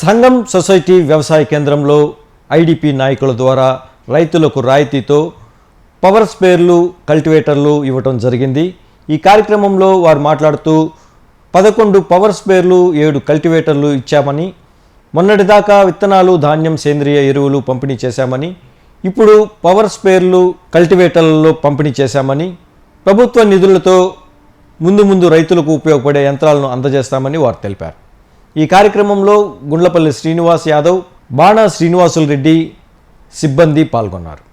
సంఘం సొసైటీ వ్యవసాయ కేంద్రంలో ఐడిపి నాయకుల ద్వారా రైతులకు రాయితీతో పవర్ స్పేర్లు కల్టివేటర్లు ఇవ్వటం జరిగింది. ఈ కార్యక్రమంలో వారు మాట్లాడుతూ పదకొండు పవర్ స్పేర్లు ఏడు కల్టివేటర్లు ఇచ్చామని మొన్నటిదాకా విత్తనాలు ధాన్యం సేంద్రియ ఎరువులు పంపిణీ చేశామని ఇప్పుడు పవర్ స్పేర్లు కల్టివేటర్లలో పంపిణీ చేశామని ప్రభుత్వ నిధులతో ముందు ముందు రైతులకు ఉపయోగపడే యంత్రాలను అందజేస్తామని వారు తెలిపారు. ఈ కార్యక్రమంలో గుండ్లపల్లి శ్రీనివాస్ యాదవ్ బాణా శ్రీనివాసులు రెడ్డి సిబ్బంది పాల్గొన్నారు.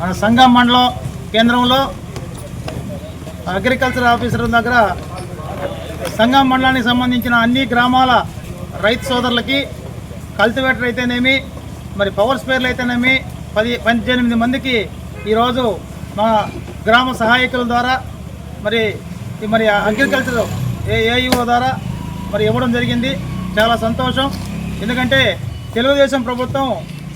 మన సంఘం మండలం కేంద్రంలో అగ్రికల్చర్ ఆఫీసర్ దగ్గర సంఘం మండలానికి సంబంధించిన అన్ని గ్రామాల రైతు సోదరులకి కల్టివేటర్ అయితేనేమి మరి పవర్ స్పేర్లు అయితేనేమి పది పద్దెనిమిది మందికి ఈరోజు మా గ్రామ సహాయకుల ద్వారా మరి ఈ మరి అగ్రికల్చర్ ఏఈఓ ద్వారా మరి ఇవ్వడం జరిగింది. చాలా సంతోషం. ఎందుకంటే తెలుగుదేశం ప్రభుత్వం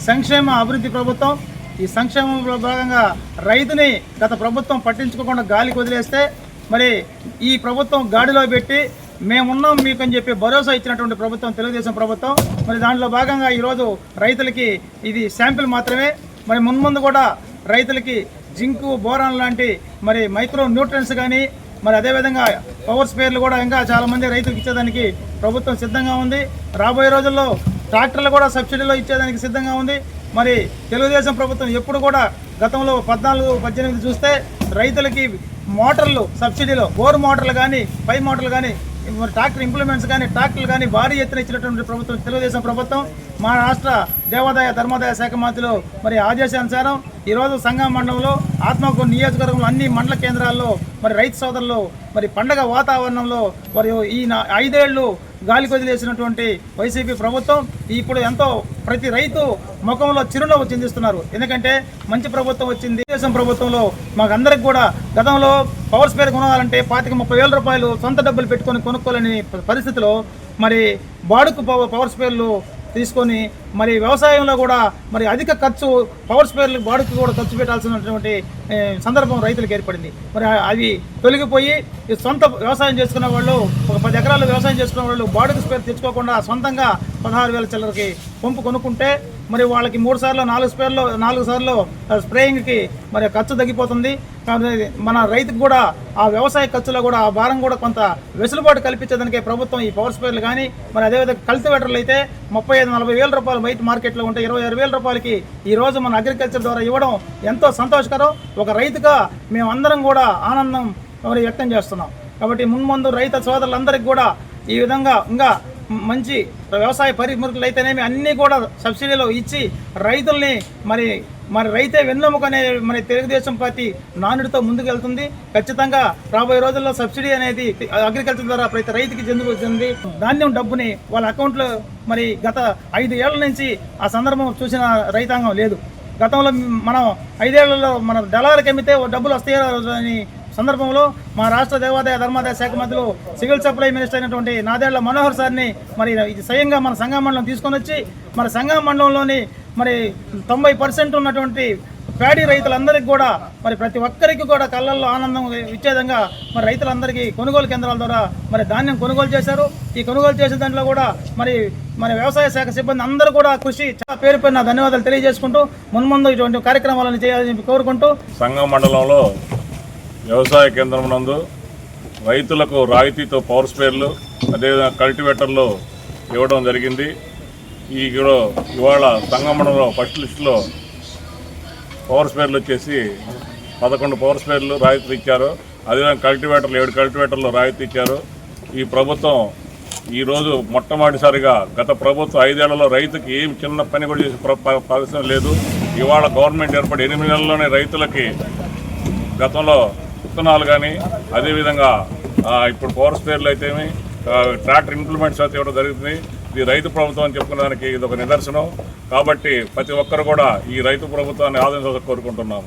సంక్షేమ అభివృద్ధి ప్రభుత్వం ఈ సంక్షేమంలో భాగంగా రైతుని గత ప్రభుత్వం పట్టించుకోకుండా గాలికి వదిలేస్తే మరి ఈ ప్రభుత్వం గాడిలో పెట్టి మేమున్నాం మీకు అని చెప్పి భరోసా ఇచ్చినటువంటి ప్రభుత్వం తెలుగుదేశం ప్రభుత్వం. మరి దాంట్లో భాగంగా ఈరోజు రైతులకి ఇది శాంపిల్ మాత్రమే. మరి మున్ముందు కూడా రైతులకి జింకు బోరాన్ లాంటి మరి మైక్రో న్యూట్రియన్స్ కానీ మరి అదేవిధంగా పవర్ స్పేర్లు కూడా ఇంకా చాలామంది రైతులకు ఇచ్చేదానికి ప్రభుత్వం సిద్ధంగా ఉంది. రాబోయే రోజుల్లో ట్రాక్టర్లు కూడా సబ్సిడీలో ఇచ్చేదానికి సిద్ధంగా ఉంది. మరి తెలుగుదేశం ప్రభుత్వం ఎప్పుడు కూడా గతంలో పద్నాలుగు పద్దెనిమిది చూస్తే రైతులకి మోటార్లు సబ్సిడీలో బోర్ మోటార్లు కానీ పై మోటార్లు కానీ ట్రాక్టర్ ఇంప్లిమెంట్స్ కానీ ట్రాక్టర్లు కానీ భారీ ఎత్తున ఇచ్చినటువంటి ప్రభుత్వం తెలుగుదేశం ప్రభుత్వం మా రాష్ట్ర దేవాదాయ ధర్మాదాయ శాఖ మంత్రులు మరి ఆదేశానుసారం ఈరోజు సంఘం మండలంలో ఆత్మకూరు నియోజకవర్గంలో అన్ని మండల కేంద్రాల్లో మరి రైతు సోదరులు మరి పండగ వాతావరణంలో మరి ఈ ఐదేళ్ళు గాలి వదిలేసినటువంటి వైసీపీ ప్రభుత్వం ఇప్పుడు ఎంతో ప్రతి రైతు ముఖంలో చిరునవ్వు చెందిస్తున్నారు. ఎందుకంటే మంచి ప్రభుత్వం వచ్చింది. దేశం ప్రభుత్వంలో మాకందరికి కూడా గతంలో పవర్ స్పేర్ కొనాలంటే పాతిక ముప్పై వేల రూపాయలు సొంత డబ్బులు పెట్టుకొని కొనుక్కోలేని పరిస్థితిలో మరి బాడుకు పవర్ స్పేర్లు తీసుకొని మరి వ్యవసాయంలో కూడా మరి అధిక ఖర్చు పవర్ స్పేర్లు బాడుకు కూడా ఖర్చు పెట్టాల్సినటువంటి సందర్భం రైతులకు ఏర్పడింది. మరి అవి తొలగిపోయి సొంత వ్యవసాయం చేసుకునే వాళ్ళు ఒక పది ఎకరాలు వ్యవసాయం చేసుకున్న వాళ్ళు బాడుకు స్పేర్ తెచ్చుకోకుండా సొంతంగా పదహారు వేల చిల్లరకి పంపు కొనుక్కుంటే మరి వాళ్ళకి మూడు సార్లు నాలుగు స్పేర్లు నాలుగు సార్లు స్ప్రేయింగ్కి మరి ఖర్చు తగ్గిపోతుంది. మన రైతుకు కూడా ఆ వ్యవసాయ ఖర్చులో కూడా ఆ భారం కూడా కొంత వెసులుబాటు కల్పించేదానికే ప్రభుత్వం ఈ పవర్ స్పేర్లు కానీ మరి అదేవిధంగా కల్టివేటర్లు అయితే ముప్పై ఐదు నలభై వేల రూపాయలు బయట మార్కెట్లో ఉంటే ఇరవై ఆరు వేల రూపాయలకి ఈ రోజు మన అగ్రికల్చర్ ద్వారా ఇవ్వడం ఎంతో సంతోషకరం. ఒక రైతుగా మేమందరం కూడా ఆనందం మరి వ్యక్తం చేస్తున్నాం. కాబట్టి మున్ముందు రైతు సోదరులందరికీ కూడా ఈ విధంగా ఇంకా మంచి వ్యవసాయ పరిమితులు అయితేనేమి అన్నీ కూడా సబ్సిడీలో ఇచ్చి రైతుల్ని మరి మరి రైతే వెన్నెముక అనే మరి తెలుగుదేశం పార్టీ నానుడితో ముందుకెళ్తుంది. ఖచ్చితంగా రాబోయే రోజుల్లో సబ్సిడీ అనేది అగ్రికల్చర్ ద్వారా ప్రతి రైతుకి చెందుతుంది ధాన్యం డబ్బుని వాళ్ళ అకౌంట్లో మరి గత ఐదు ఏళ్ళ నుంచి ఆ సందర్భం చూసిన రైతాంగం లేదు. గతంలో మనం ఐదేళ్ళలో మన దళాలకు అమ్మితే ఓ డబ్బులు వస్తాయో అని సందర్భంలో మా రాష్ట్ర దేవాదాయ ధర్మాదాయ శాఖ మంత్రులు సివిల్ సప్లై మినిస్టర్ అయినటువంటి నాదేళ్ళ మనోహర్ సార్ని మరి ఇది స్వయంగా మన సంఘం మండలం తీసుకొని వచ్చి మన సంఘ మండలంలోని మరి తొంభై పర్సెంట్ ఉన్నటువంటి ప్యాడీ రైతులందరికీ కూడా మరి ప్రతి ఒక్కరికి కూడా కళ్ళల్లో ఆనందం ఇచ్చేదంగా మరి రైతులందరికీ కొనుగోలు కేంద్రాల ద్వారా మరి ధాన్యం కొనుగోలు చేశారు. ఈ కొనుగోలు చేసిన దాంట్లో కూడా మరి మన వ్యవసాయ శాఖ సిబ్బంది అందరూ కూడా కృషి చాలా పేరు పైన ధన్యవాదాలు తెలియజేసుకుంటూ మున్ముందు ఇటువంటి కార్యక్రమాలను చేయాలని కోరుకుంటూ సంఘం మండలంలో వ్యవసాయ కేంద్రం నందు రైతులకు రాయితీతో పవర్ స్పేర్లు అదేవిధంగా కల్టివేటర్లు ఇవ్వడం జరిగింది. ఈ ఇవాళ సంగమనంలో ఫస్ట్ లిస్టులో పవర్ స్పేర్లు వచ్చేసి పదకొండు పవర్ స్పేర్లు రాయితీ ఇచ్చారు. అదేవిధంగా కల్టివేటర్లు ఏడు కల్టివేటర్లు రాయితీ ఇచ్చారు. ఈ ప్రభుత్వం ఈరోజు మొట్టమొదటిసారిగా గత ప్రభుత్వం ఐదేళ్ళలో రైతుకి ఏం చిన్న పని కూడా చేసే ప్ర- లేదు. ఇవాళ గవర్నమెంట్ ఏర్పడి ఎనిమిది నెలల్లోనే రైతులకి గతంలో విత్తనాలు కానీ అదేవిధంగా ఇప్పుడు పవర్ స్పేర్లు అయితేమి ట్రాక్టర్ ఇంప్లిమెంట్స్ అయితే ఇవ్వడం జరుగుతుంది. ఇది రైతు ప్రభుత్వం అని చెప్పుకునేదానికి ఇది ఒక నిదర్శనం. కాబట్టి ప్రతి ఒక్కరు కూడా ఈ రైతు ప్రభుత్వాన్ని ఆదరించాలని కోరుకుంటున్నాము.